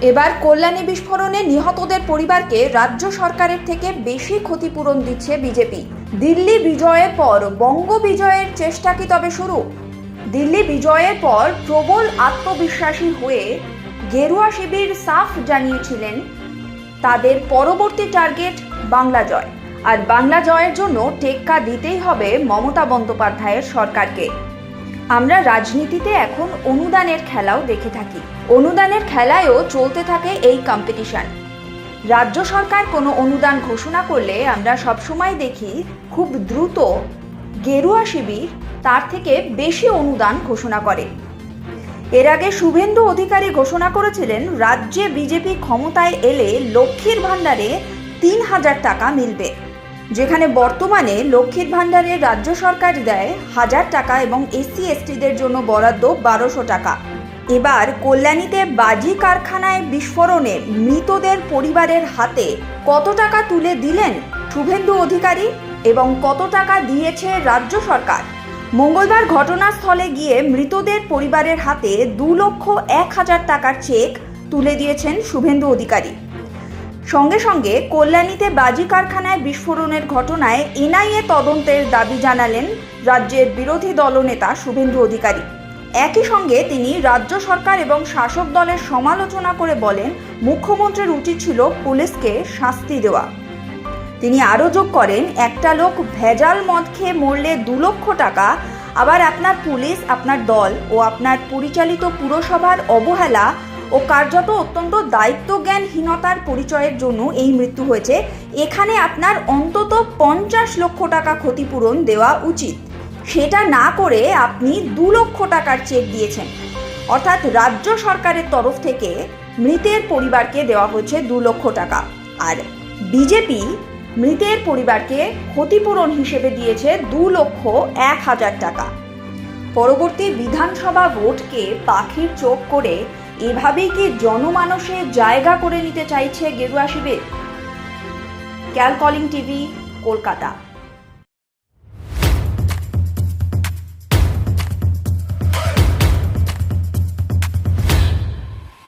এবার কল্যাণী বিস্ফোরণে নিহতদের পরিবারকে রাজ্য সরকারের থেকে বেশি ক্ষতিপূরণ দিচ্ছে বিজেপি। দিল্লি বিজয়ের পর বঙ্গ বিজয়ের চেষ্টা কি তবে শুরু? দিল্লি বিজয়ের পর প্রবল আত্মবিশ্বাসী হয়ে গেরুয়া শিবির সাফ জানিয়েছিলেন তাদের পরবর্তী টার্গেট বাংলা জয়। আর বাংলা জয়ের জন্য টেক্কা দিতেই হবে মমতা বন্দ্যোপাধ্যায়ের সরকারকে। আমরা রাজনীতিতে এখন অনুদানের খেলাও দেখে থাকি। অনুদানের খেলায়ও চলতে থাকে এই কম্পিটিশন রাজ্য সরকার কোনো অনুদান ঘোষণা করলে আমরা সবসময় দেখি খুব দ্রুত গেরুয়া শিবির তার থেকে বেশি অনুদান ঘোষণা করে। এর আগে শুভেন্দু অধিকারী ঘোষণা করেছিলেন, রাজ্যে বিজেপি ক্ষমতায় এলে লক্ষ্মীর ভাণ্ডারে তিন হাজার টাকা মিলবে। যেখানে বর্তমানে লক্ষ্মীর ভাণ্ডারে রাজ্য সরকার দেয় হাজার টাকা এবং এসসি এসটিদের জন্য বরাদ্দ বারোশো টাকা। এবার কল্যাণীতে বাজি কারখানায় বিস্ফোরণে মৃতদের পরিবারের হাতে কত টাকা তুলে দিলেন শুভেন্দু অধিকারী এবং কত টাকা দিয়েছে রাজ্য সরকার? মঙ্গলবার ঘটনাস্থলে গিয়ে মৃতদের পরিবারের হাতে দু লক্ষ এক হাজার টাকার চেক তুলে দিয়েছেন শুভেন্দু অধিকারী। সঙ্গে সঙ্গে কল্যাণীতে বাজি কারখানায় বিস্ফোরণের ঘটনায় এনআইএ তদন্তের দাবি জানালেন রাজ্যের বিরোধী দলনেতা শুভেন্দু অধিকারী। একই সঙ্গে তিনি রাজ্য সরকার এবং শাসক দলের সমালোচনা করে বলেন, মুখ্যমন্ত্রীর উচিত ছিল পুলিশকে শাস্তি দেওয়া। তিনি আরও যোগ করেন, একটা লোক ভেজাল মদ খেয়ে মরলে দু লক্ষ টাকা, আবার আপনার পুলিশ, আপনার দল ও আপনার পরিচালিত পুরসভার অবহেলা ও কার্যত অত্যন্ত দায়িত্বজ্ঞানহীনতার পরিচয়ের জন্য এই মৃত্যু হয়েছে। এখানে আপনার অন্তত পঞ্চাশ লক্ষ টাকা ক্ষতিপূরণ দেওয়া উচিত। সেটা না করে আপনি দু লক্ষ টাকার চেক দিয়েছেন। অর্থাৎ রাজ্য সরকারের তরফ থেকে মৃতের পরিবারকে দেওয়া হয়েছে দু লক্ষ টাকা। আর বিজেপি মৃতের পরিবারকে ক্ষতিপূরণ হিসেবে দিয়েছে দু লক্ষ এক হাজার টাকা। পরবর্তী বিধানসভা ভোটকে পাখির চোখ করে এভাবেই কি জনমানসে জায়গা করে নিতে চাইছে গেরুয়া শিবির? ক্যালকলিং টিভি কলকাতা।